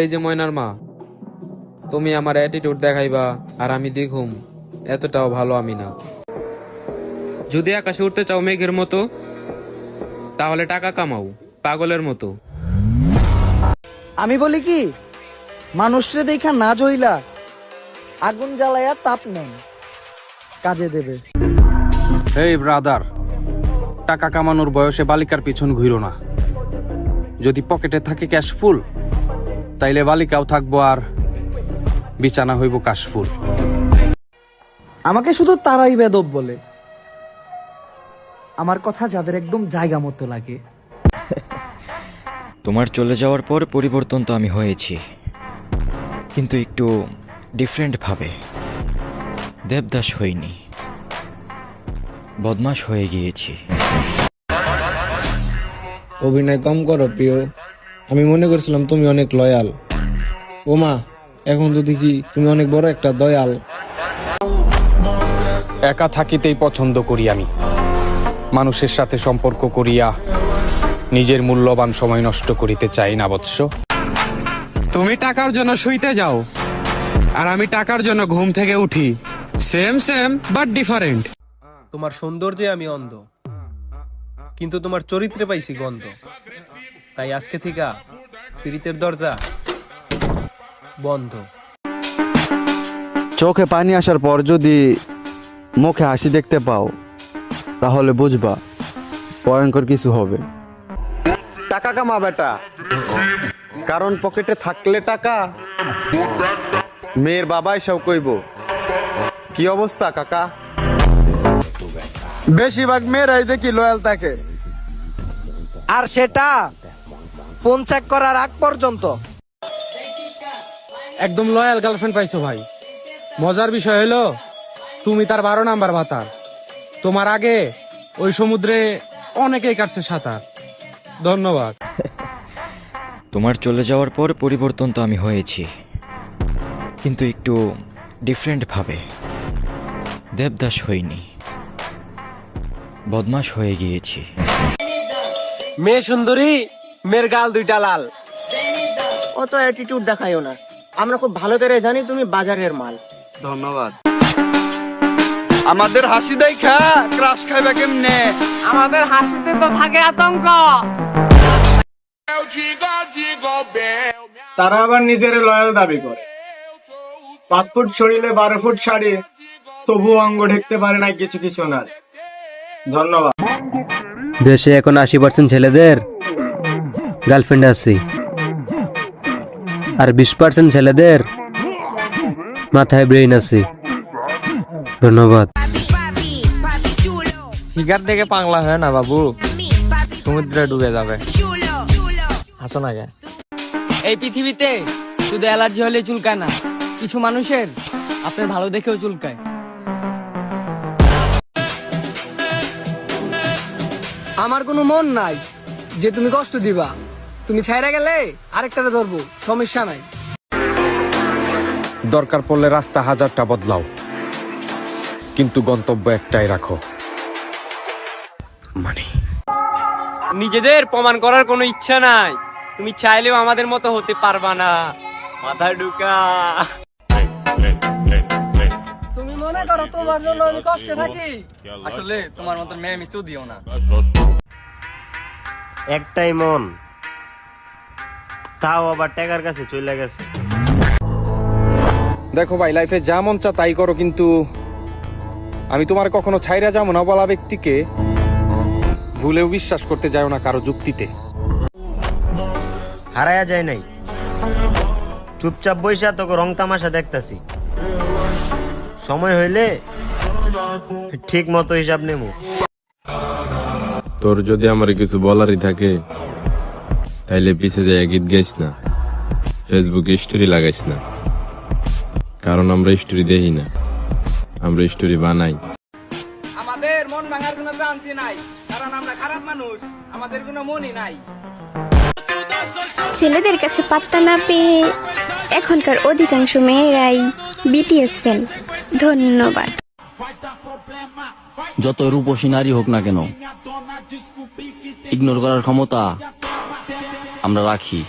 এই যে ময়নার মা তুমি আমার অ্যাটিটিউড দেখাইবা আর আমি দেখুম এতটাও ভালো আমি না। যদি আকাশে উঠতে চাও মেঘের মতো তাহলে টাকা কামাও পাগলের মতো। আমি বলি কি মানুষরে দেখা না জইলা আগুন জ্বালায়া তাপ নেন কাজে দেবে। এই ব্রাদার টাকা কামানোর বয়সে বালিকার পিছন ঘুরো না। যদি পকেটে থাকে ক্যাশ ফুল তাইলে বালিকাও থাকব আর বিছানা হইব কাশফুল। আমাকে শুধু তারাই বেদব বলে। আমার কথা যাদের একদম জায়গা মতো লাগে। তোমার চলে যাওয়ার পর পরিবর্তন তো আমি হয়েছি। কিন্তু একটু ডিফারেন্ট ভাবে। দেবদাস হইনি। বদমাশ হয়ে গিয়েছি। অভিনয় কম করো প্রিয়। আমি মনে করছিলাম তুমি অনেক লয়াল ওমা এখন তো দেখি তুমি অনেক বড় একটা দয়াল। একা থাকিতেই পছন্দ করি আমি। মানুষের সাথে সম্পর্ক করিয়া নিজের মূল্যবান সময় নষ্ট করিতে চাই না বৎস। তুমি টাকার জন্য শুইতে যাও আর আমি টাকার জন্য ঘুম থেকে উঠি। সেম সেম বাট ডিফারেন্ট তোমার সৌন্দর্যে আমি অন্ধ কিন্তু তোমার চরিত্রে পাইছি গন্ধ। তাই আজকে থেকে পীড়িতের দরজা বন্ধ। চোখে পানি আসার পর যদি মুখে হাসি দেখতে পাও তাহলে বুঝবা ভয়ঙ্কর কিছু হবে। টাকা কামা বেটা। কারণ পকেটে থাকলে টাকা। মেয়ের বাবা এসব কইব কি অবস্থা কাকা? বেশিরভাগ মেয়েরাই দেখি লয়াল থাকে। আর সেটা ফোন চেক করার আগ পর্যন্ত। একদম লয়াল গার্লফ্রেন্ড পাইছো ভাই। মজার বিষয় হলো তুমি তার বারো নাম্বার ভাতার। তোমার আগে ওই সমুদ্রে অনেকেই কাটছে সাঁতার। ধন্যবাদ। তোমার চলে যাওয়ার পর পরিবর্তন তো আমি হয়েছি। কিন্তু একটু ডিফারেন্ট ভাবে। দেবদাস হইনি। বদমাশ হয়ে গিয়েছি। মেয়ে সুন্দরী মেয়ের গাল দুইটা লাল। অত অ্যাটিটিউড দেখাইও না। আমরা খুব ভালো করে জানি তুমি বাজারের মাল। ধন্যবাদ। আমাদের হাসি দেখা ক্রাশ খাইবা কেমনে? আমাদের হাসিতে তো থাকে আতঙ্ক। তারা আবার নিজের লয়াল দাবি করে। পাঁচ ফুট শরীরে বারো ফুট শাড়ি তবু অঙ্গ ঢেকতে পারে না কিছু কিছু না ধন্যবাদ। দেশে এখন আশি পার্সেন্ট ছেলেদের গার্লফ্রেন্ড আছে। আর বিশ পার্সেন্ট ছেলেদের মাথায় ব্রেইন আছে। ধন্যবাদ। ফিগার দেখে পাগলা হয় না বাবু? সমুদ্রে ডুবে যাবে। হাসো না? এই পৃথিবীতে শুধু অ্যালার্জি হলে চুলকায় না কিছু মানুষের আপনার ভালো দেখেও চুলকায়। আমার কোনো মন নাই যে তুমি কষ্ট দিবা। তুমি ছাইরা গেলে আরেকটাতে ধরবো সমস্যা নাই। দরকার পড়লে রাস্তা হাজারটা বদলাও। কিন্তু গন্তব্য একটাই রাখো। মানে। নিজেদের প্রমাণ করার কোনো ইচ্ছা নাই। তুমি চাইলেও আমাদের মতো হতে পারবা না। মাথা ঢুকা। তুমি মনে করো তোমার জন্য আমি কষ্টে থাকি। আসলে তোমার মতো মেয়ে মিশু দিও না। একটাই মন। তাও আবার টাকার কাছে চলে গেছে। দেখো ভাই লাইফে যা মন চা তাই করো কিন্তু আমি তোমার কখনো ছাইরা যাব না বলা ব্যক্তিকে। ভুলেও বিশ্বাস করতে যাও না কারও যুক্তিতে। হারায়া যায় নাই। চুপচাপ বইসা তোকে রং তামাশা দেখতাছি। সময় হইলে ঠিক মতো হিসাব নেব তোর যদি আমার কিছু বলারই থাকে তাইলে পিছে যায় গীত গাইস না। ফেসবুকে স্টোরি লাগাইস না। কারণ আমরা স্টোরি দেখি না। আমরা স্টোরি বানাই। আমাদের মন ভাঙার কোনো চান্সই নাই। কারণ আমরা খারাপ মানুষ। আমাদের কোনো মনই নাই। ছেলেদের কাছে পাত্তা না পেয়ে এখনকার অধিকাংশ মেয়েরাই বিটিএস ফ্যান ধন্যবাদ। যত রূপসী নারী হোক না কেন ইগনোর করার ক্ষমতা আমরা রাখি।